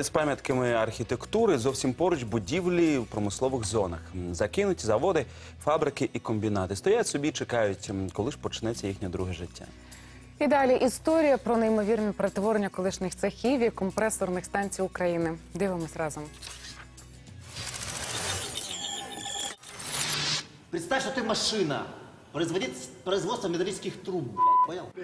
З пам'ятками архітектури зовсім поруч будівлі в промислових зонах. Закинуті заводи, фабрики і комбінати стоять собі, і чекають, коли ж почнеться їхнє друге життя. І далі історія про неймовірне перетворення колишніх цехів і компресорних станцій України. Дивимось разом. Представь, что ты машина. Производит производство металлических труб?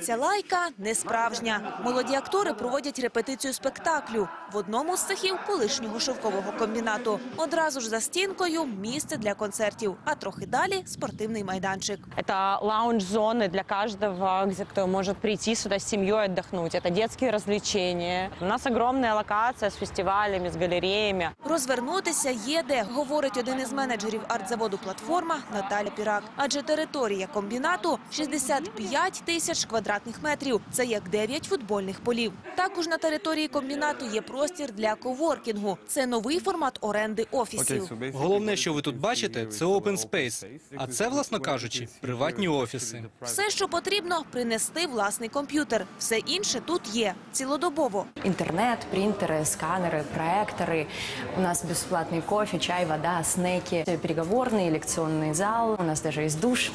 Ця лайка не справжня. Молоді актори проводять репетицію спектаклю в одному з цехів колишнього шовкового комбінату. Одразу ж за стінкою місце для концертів, а трохи далі спортивний майданчик. Это лаунж-зоны для каждого, где кто может прийти сюда с семьей отдохнуть. Это детские развлечения. У нас огромная локация с фестивалями, с галереями. Розвернутися є де, говорить один із менеджерів артзаводу «Платформа» Наталя Пірак. Адже територія комбінату 65 тисяч квадратних метрів. Це як 9 футбольних полів. Також на території комбінату є простір для коворкінгу. Це новий формат оренди офісів. Головне, що ви тут бачите, це open space. А це, власно кажучи, приватні офіси. Все, що потрібно, принести власний комп'ютер. Все інше тут є цілодобово. Интернет, принтеры, сканеры, проекторы. У нас бесплатный кофе, чай, вода, снеки, переговорный, лекционный зал. У нас даже есть душ.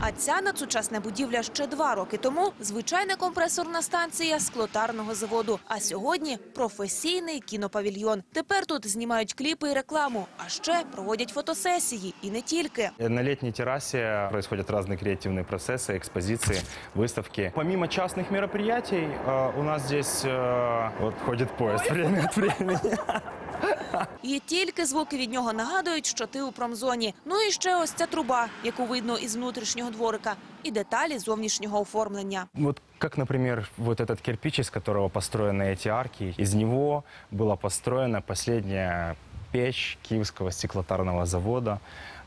А ця надсучасна будівля ще два роки тому звичайна компресорна станція склотарного заводу. А сьогодні професійний кінопавільйон. Тепер тут знімають кліпи і рекламу, а ще проводять фотосесії і не тільки. На летней террасе происходят разные креативные процессы, экспозиции, выставки. Помимо частных мероприятий, э, у нас здесь э, вот ходит поезд время от времени. І тільки звуки від нього нагадують, що ти у промзоні. Ну і ще ось ця труба, яку видно із внутрішнього дворика, і деталі зовнішнього оформлення. Вот как, например, вот этот кирпич, из которого построены эти арки, из него была построена последняя печь Киевского стеклотарного завода,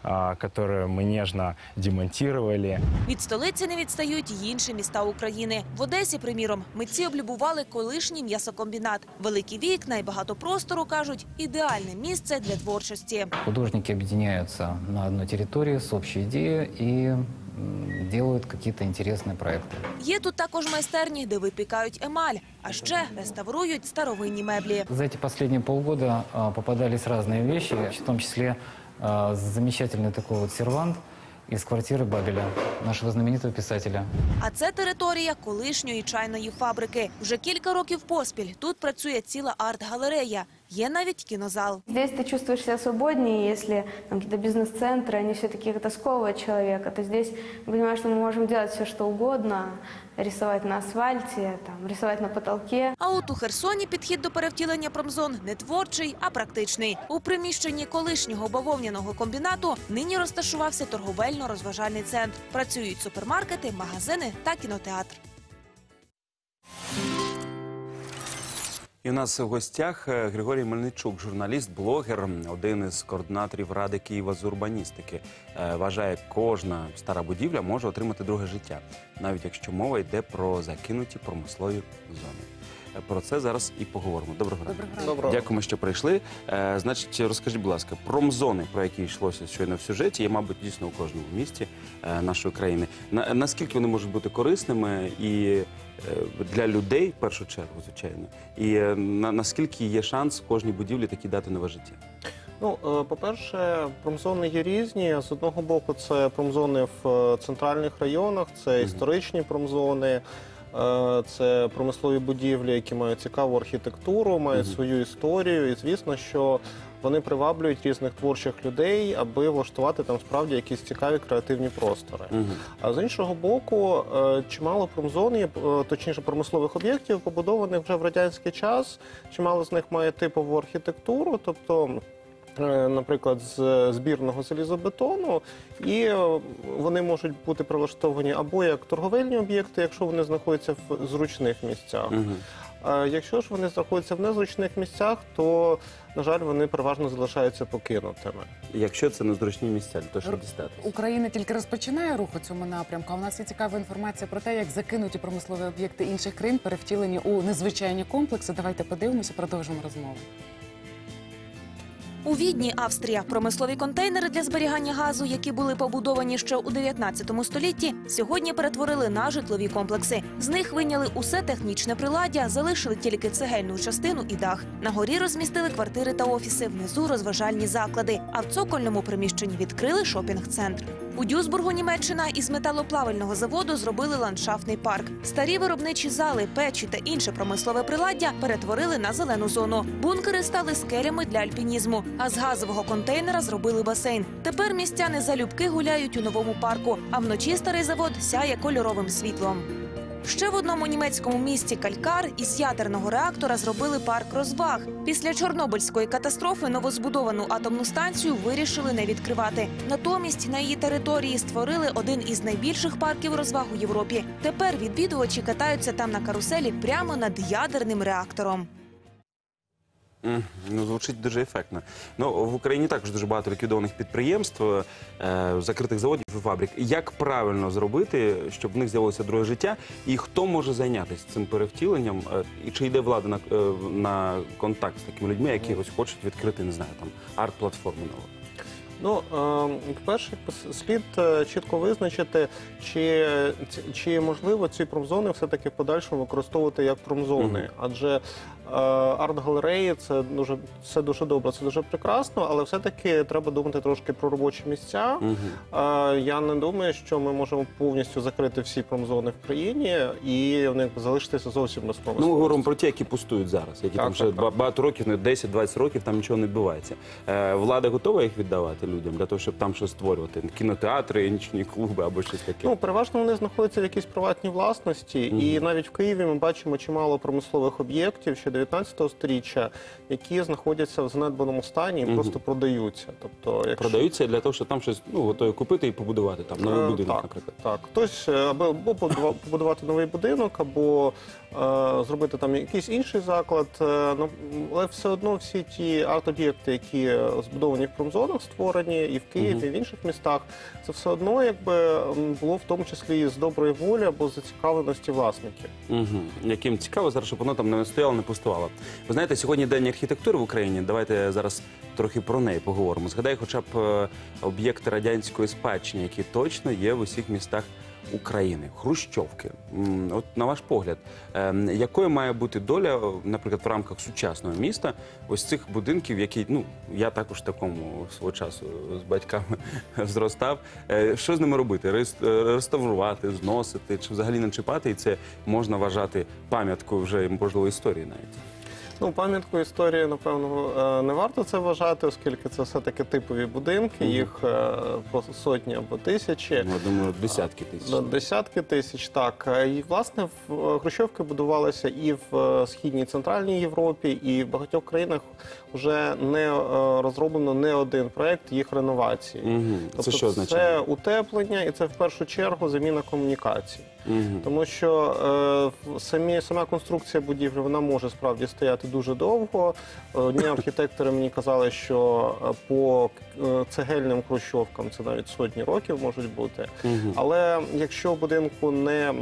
а, которую мы нежно демонтировали. Від столиці не відстають й інші міста України. В Одесі, приміром, митці облюбували колишній м'ясокомбінат. Великі вікна і багато простору кажуть ідеальне місце для творчості. Художники объединяются на одной территории с общей идеей и м, делают какие-то интересные проекты. Є тут також майстерні, де випікають емаль, а ще реставрують старовинні меблі. За эти последние полгода а, попадались разные вещи, в том числе а, замечательный такой вот сервант из квартиры Бабеля, нашего знаменитого писателя. А це територія колишньої чайної фабрики. Вже кілька років поспіль тут працює ціла арт-галерея. Є навіть кінозал. Здесь ты чувствуешь себя свободнее, если там какие-то бизнес-центры, они все-таки это сковывают человека, то здесь мы понимаем, что мы можем делать все, что угодно, рисовать на асфальте, там, рисовать на потолке. А от у Херсоні підхід до перевтілення промзон не творчий, а практичний. У приміщенні колишнього бавовняного комбінату нині розташувався торговельно-розважальний центр. Працюють супермаркети, магазини та кінотеатр. І у нас в гостях е, Григорій Мельничук, журналіст, блогер, один із координаторів Ради Києва з урбаністики. Е, Вважає, кожна стара будівля може отримати друге життя, навіть якщо мова йде про закинуті промислові зони. Про це зараз і поговоримо. Доброго ранку. Доброго Дякуємо, що прийшли. Е, значить, розкажіть, будь ласка, промзони, про які йшлося щойно в сюжеті, є, мабуть, дійсно у кожному місті е, нашої країни. На, наскільки вони можуть бути корисними і е, для людей, в першу чергу, звичайно, і е, на, наскільки є шанс в кожній будівлі такі дати нове життя? Ну, е, по-перше, промзони є різні. З одного боку, це промзони в е, центральних районах, це історичні промзони, це промислові будівлі, які мають цікаву архітектуру, мають свою історію. І звісно, що вони приваблюють різних творчих людей, аби влаштувати там справді якісь цікаві креативні простори. А з іншого боку, е, чимало промзон є, е, точніше промислових об'єктів, побудованих вже в радянський час. Чимало з них має типову архітектуру, тобто. Е, Наприклад, з збірного залізобетону, і е, вони можуть бути прилаштовані або як торговельні об'єкти, якщо вони знаходяться в зручних місцях. А якщо ж вони знаходяться в незручних місцях, то на жаль, вони переважно залишаються покинутими. Якщо це незручні місця того, щоб дістатися. Україна тільки розпочинає рух у цьому напрямку. А у нас є цікава інформація про те, як закинуті промислові об'єкти інших країн перевтілені у незвичайні комплекси. Давайте подивимося, продовжимо розмову. У Відні, Австрія, промислові контейнери для зберігання газу, які були побудовані ще у 19 столітті, сьогодні перетворили на житлові комплекси. З них виняли усе технічне приладдя, залишили тільки цегельну частину і дах. На горі розмістили квартири та офіси, внизу розважальні заклади. А в цокольному приміщенні відкрили шопінг-центр. У Дюсбургу, Німеччина, із металоплавального заводу зробили ландшафтний парк. Старі виробничі зали, печі та інше промислове приладдя перетворили на зелену зону. Бункери стали скелями для альпінізму. А з газового контейнера зробили басейн. Тепер містяни залюбки гуляють у новому парку. А вночі старий завод сяє кольоровим світлом. Ще в одному німецькому місті Калькар із ядерного реактора зробили парк розваг. Після Чорнобильської катастрофи новозбудовану атомну станцію вирішили не відкривати. Натомість на її території створили один із найбільших парків розваг у Європі. Тепер відвідувачі катаються там на каруселі прямо над ядерним реактором. Ну, звучить дуже ефектно. Ну, в Україні також дуже багато ліквідованих підприємств, е, закритих заводів і фабрик. Як правильно зробити, щоб в них з'явилося друге життя? І хто може зайнятися цим перевтіленням? Е, І чи йде влада на, е, на контакт з такими людьми, які ось хочуть відкрити, не знаю, там арт-платформу нову? Ну, по-перше, слід е, чітко визначити, чи, чи можливо ці промзони все-таки в подальшому використовувати як промзони. Адже е, арт-галереї це дуже це дуже добре, це дуже прекрасно, але все-таки треба думати трошки про робочі місця. Е, Я не думаю, що ми можемо повністю закрити всі промзони в країні і вони залишитися зовсім без Ну, ми говоримо про ті, які пустують зараз, які Так, там ще так, так. багато років, не 10-20 років, там нічого не відбувається. Влада готова їх віддавати людям для того, щоб там щось створювати? Кінотеатри, нічні клуби або щось таке. Ну, переважно вони знаходяться в якійсь приватній власності, і навіть в Києві ми бачимо чимало промислових об'єктів ще 19 століття, які знаходяться в занедбаному стані і Мгм. просто продаються. Тобто, якщо... Продаються для того, щоб там щось ну, готові купити і побудувати там новий Е, будинок, так, наприклад. Так, хтось е, або побудува- побудувати новий будинок, або е, зробити там якийсь інший заклад. Е, ну, але все одно всі ті арт-об'єкти, які е, збудовані в промзонах, створені і в Києві, Мгм. і в інших містах, це все одно якби було в тому числі з доброї волі або з зацікавленості власників. Угу. Яким цікаво зараз, щоб воно там не стояло, не пустувало. Ви знаєте, сьогодні день архітектури в Україні. Давайте зараз трохи про неї поговоримо. Згадай, хоча б е, об'єкти радянської спадщини, які точно є в усіх містах. України, Хрущовки. От на ваш погляд, е, якою має бути доля, наприклад, в рамках сучасного міста, ось цих будинків, які ну я також такому свого часу з батьками зростав. Е, Що з ними робити? Е, Реставрувати, зносити чи взагалі не чіпати? І це можна вважати пам'яткою вже можливо історії навіть. Ну, пам'ятку історії, напевно, е, не варто це вважати, оскільки це все-таки типові будинки, їх е, по сотні або тисячі. Ну, Я думаю, десятки тисяч. Десятки тисяч, так. Е, І, власне, хрущовки будувалися і в Східній Центральній Європі, і в багатьох країнах вже не розроблено не один проект їх реновації. Угу. Тобто Це що це утеплення, і це в першу чергу заміна комунікацій. Тому що е, самі, сама конструкція будівлі вона може справді стояти дуже довго. Е, Одні архітектори мені казали, що е, по е, цегельним хрущовкам це навіть сотні років можуть бути. Але якщо в будинку не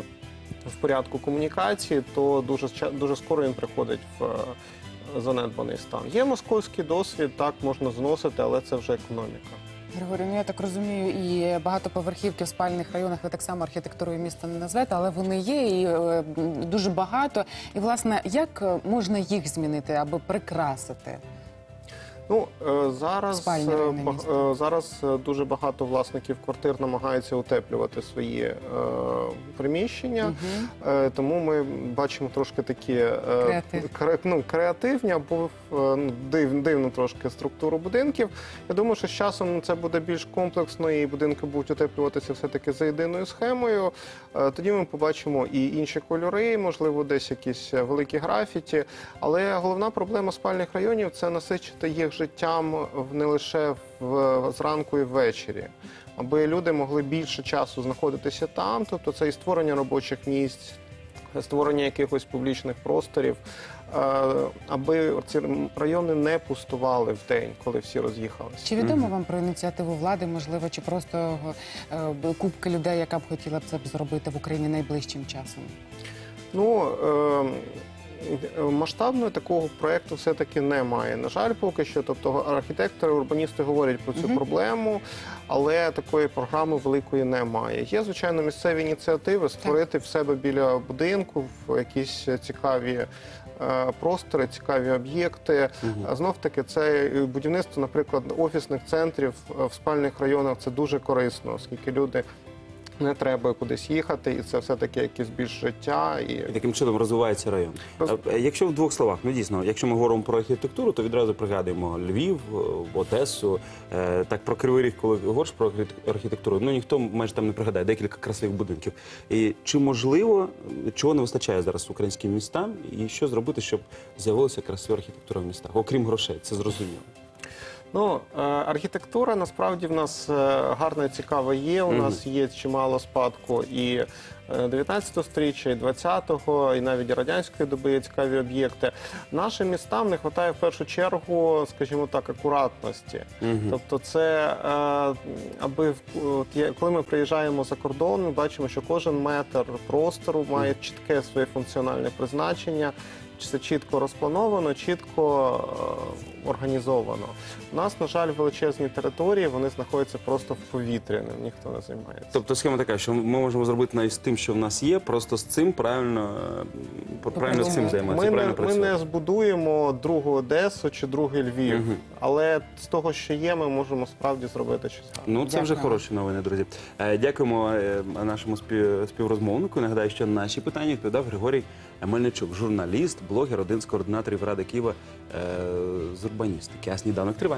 в порядку комунікації, то дуже дуже скоро він приходить в е, занедбаний стан. Є московський досвід, так можна зносити, але це вже економіка. Григорій, ну я так розумію, і багатоповерхівки в спальних районах ви так само архітектурою міста не назвете, але вони є і е, дуже багато. І власне, як е, можна їх змінити аби прикрасити? Ну е, зараз е, е, зараз дуже багато власників квартир намагаються утеплювати свої приміщення. Е, Тому ми бачимо трошки такі Креатив. кре- ну, креативні або ну, див, дивну трошки структуру будинків. Я думаю, що з часом це буде більш комплексно, і будинки будуть утеплюватися все-таки за єдиною схемою. Тоді ми побачимо і інші кольори, можливо, десь якісь великі графіті. Але головна проблема спальних районів це насичити їх життям не лише в, зранку і ввечері. Аби люди могли більше часу знаходитися там, тобто це і створення робочих місць, створення якихось публічних просторів, е, аби ці райони не пустували в день, коли всі роз'їхалися. Чи відомо вам про ініціативу влади, можливо, чи просто е, людей, яка б хотіла б це б зробити в Україні найближчим часом? Ну, масштабного такого проєкту все-таки немає. На жаль, поки що. Тобто архітектори, урбаністи говорять про цю проблему, але такої програми великої немає. Є, звичайно, місцеві ініціативи створити в себе біля будинку в якісь цікаві. е, Простори, цікаві об'єкти. А Знов таки, це будівництво, наприклад, офісних центрів е, в спальних районах це дуже корисно, оскільки люди не треба кудись їхати, і це все таки якесь більш життя. І І таким чином розвивається район. Роз- Е, Якщо в двох словах, ну дійсно, якщо ми говоримо про архітектуру, то відразу пригадуємо Львів, е, Одесу. Е, Так про Кривий Ріг, коли говориш про архітектуру, ну ніхто майже там не пригадає декілька красивих будинків. І чи можливо, чого не вистачає зараз українським містам, і що зробити, щоб з'явилася красива архітектура в містах, окрім грошей, це зрозуміло. Ну, е, архітектура насправді в нас е, гарна і цікава є. У нас є чимало спадку і е, 19 сторіччя, і 20-го, і навіть радянської доби є цікаві об'єкти. Нашим містам не вистачає в першу чергу, скажімо так, акуратності. Тобто, це е, аби коли ми приїжджаємо за кордон, ми бачимо, що кожен метр простору має чітке своє функціональне призначення. Все чітко розплановано, чітко е, організовано. У нас, на жаль, величезні території, вони знаходяться просто в повітрі, ним ніхто не займається. Тобто схема така, що ми можемо зробити навіть з тим, що в нас є, просто з цим правильно, е, правильно з цим займатися, Ми не, ми працювати. не збудуємо другу Одесу чи другий Львів, Мгм. але з того, що є, ми можемо справді зробити щось гарне. Ну, це вже Дякую. хороші новини, друзі. Е, Дякуємо е, нашому спів- співрозмовнику. Нагадаю, що на наші питання відповідав Григорій Мельничук, журналіст, блогер, один з координаторів Ради Києва е, з урбаністики. А сніданок триває.